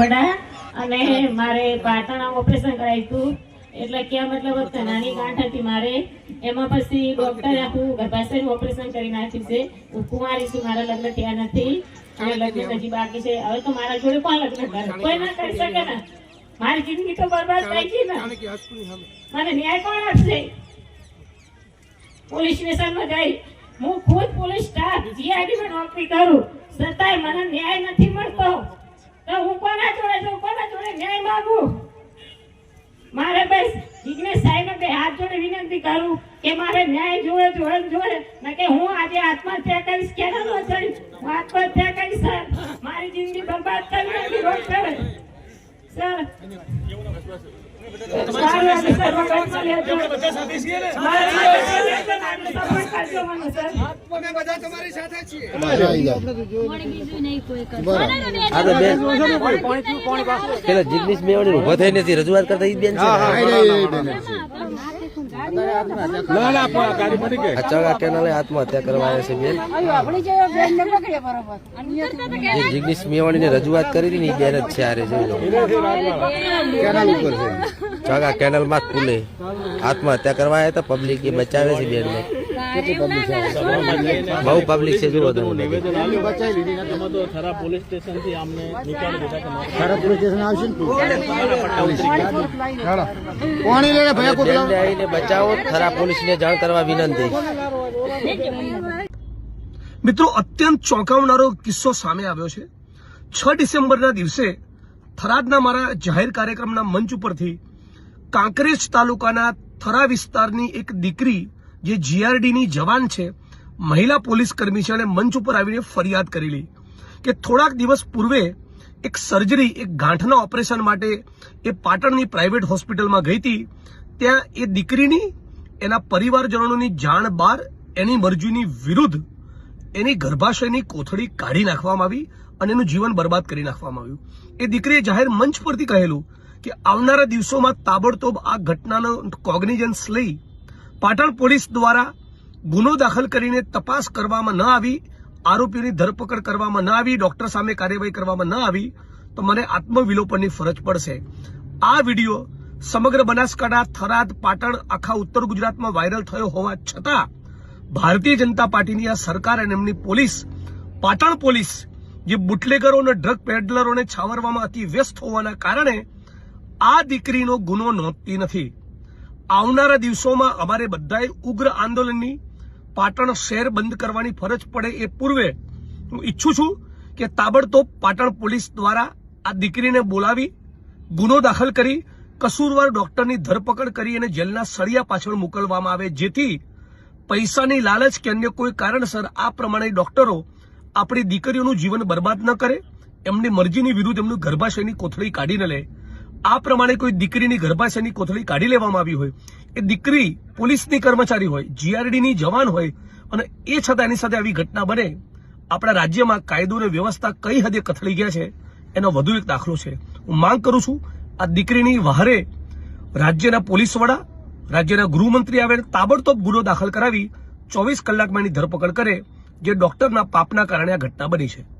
વડા અને મારે પાટણ ઓપરેશન કરાયું હતું. એટલે ક્યાં મતલબ નાની ગાંઠ હતી મારે. એમાં પછી ડોક્ટરે આખું ગર્ભાશયનું ઓપરેશન કરી નાખ્યું છે. હું કુંવારી છું મારા લગ્ન થયા નથી. અને લગ્ન હજી બાકી છે. હવે તો મારા જોડે પણ લગ્ન કરે. કોઈ ના કરી શકે ને? મારી જિંદગી તો બરબાદ થઈ ગઈ ને. મને ન્યાય કોણ આપશે? પોલીસ સ્ટેશનમાં જઈ હું ખુદ પોલીસ સ્ટાફ જીઆઈડીમાં નોકરી કરું. છતાંય મને ન્યાય નથી મળતો. હું કોના જોડે જાઉં કોના જોડે ન્યાય માંગુ? મારે બસ જિગ્નેશ સાહેબ બે હાથ જોડે વિનંતી કરું કે મારે ન્યાય જોવે જોવે. જોવે ને હું આજે આત્મહત્યા કરીશ કેના નો હું આત્મહત્યા કરીશ, સર. મારી જિંદગી બરબાદ કરી નાખી સારું. જિગ્નેશ મેવાણી ઊભો થઈ નથી. રજૂઆત કરતા ઈ બેન છે. કેનાલે આત્મહત્યા કરવા આવ્યા છે બેન. જિગ્નેશ મેવાણી ને રજૂઆત કરી હતી ને ઈ બેન જ છે આરે જોઈ લો. ચગા કેનલમાં જ પુલે આત્મહત્યા કરવા આવ્યા હતા પબ્લિક એ બચાવે છે બેન ને બહુ પબ્લિક છે જુઓ તમે થરા પોલીસ સ્ટેશનથી અમને નીકાળી દીધા કે પાણી લઈને ભયા બેનને આવીને બચાવો થરા પોલીસ ને જાણ કરવા વિનંતી. મિત્રો અત્યંત ચોંકાવનારો કિસ્સો સામે આવ્યો છે. છ ડિસેમ્બરના દિવસે થરાદના મારા જાહેર કાર્યક્રમના મંચ ઉપરથી કાંકરેજ તાલુકાના થરા વિસ્તારની એક દીકરી જે જીઆરડીની જવાન છે, મહિલા પોલીસ કર્મી છે અને મંચ ઉપર આવીને ફરિયાદ કરેલી કે થોડાક દિવસ પૂર્વે એક સર્જરી એક ગાંઠના ઓપરેશન માટે એ પાટણની પ્રાઇવેટ હોસ્પિટલમાં ગઈ હતી. ત્યાં એ દીકરીની, એના પરિવારજનોની જાણ બહાર એની મરજીની વિરુદ્ધ એની ગર્ભાશયની કોથળી કાઢી નાખવામાં આવી અને એનું જીવન બરબાદ કરી નાખવામાં આવ્યું. એ દીકરીએ જાહેર મંચ પરથી કહેલું કે આવનારા દિવસોમાં તાબડતોબ આ ઘટનાનો કોગ્નિજન્સ લઈ પાટણ પોલીસ દ્વારા ગુનો દાખલ કરીને તપાસ કરવામાં ન આવી, આરોપીઓની ધરપકડ કરવામાં ન આવી, ડોક્ટર સામે કાર્યવાહી કરવામાં ન આવી, તો મને આત્મવિલોપનની ફરજ પડશે. આ વીડિયો સમગ્ર બનાસકાંઠા, થરાદ, પાટણ, આખા ઉત્તર ગુજરાતમાં વાયરલ થયો હોવા છતાં ભારતીય જનતા પાર્ટીની આ સરકાર અને એમની પોલીસ, પાટણ પોલીસ જે બુટલેગરો અને ડ્રગ પેડલરોને છાવરવામાં અતિ વ્યસ્ત હોવાના કારણે આ દીકરીનો ગુનો નોંધતી નથી. આવનારા દિવસોમાં અમારે બધાએ ઉગ્ર આંદોલનની પાટણ શહેર બંધ કરવાની ફરજ પડે એ પૂર્વે હું ઈચ્છું છું કે તાબડતોબ પાટણ પોલીસ દ્વારા આ દીકરીને બોલાવી, ગુનો દાખલ કરી, કસૂરવાર ડોક્ટરની ધરપકડ કરી અને જેલના સળિયા પાછળ મોકલવામાં આવે, જેથી પૈસાની લાલચ કે અન્ય કોઈ કારણસર આ પ્રમાણે ડોક્ટરો આપણી દીકરીઓનું જીવન બરબાદ ન કરે, એમની મરજીની વિરુદ્ધ એમનું ગર્ભાશયની કોથળી કાઢી લે. આ પ્રમાણે કોઈ દીકરીની ગર્ભાશયની કોથળી કાઢી લેવામાં આવી હોય, એ દીકરી પોલીસની કર્મચારી હોય જીઆરડીની જવાન હોય, અને એ છતાં એની સાથે આવી ઘટના બને, આપણા રાજ્યમાં કાયદો અને વ્યવસ્થા કઈ હદે કથળી ગયા છે, એનો વધુ એક દાખલો છે. હું માંગ કરું છું, આ દીકરીની વહારે રાજ્યના પોલીસ વડા, રાજ્યના ગૃહમંત્રી આવે તાબડતોબ ગુનો દાખલ કરાવી ચોવીસ કલાકમાં એની ધરપકડ કરે, જે ડોક્ટરના પાપના કારણે આ ઘટના બની છે.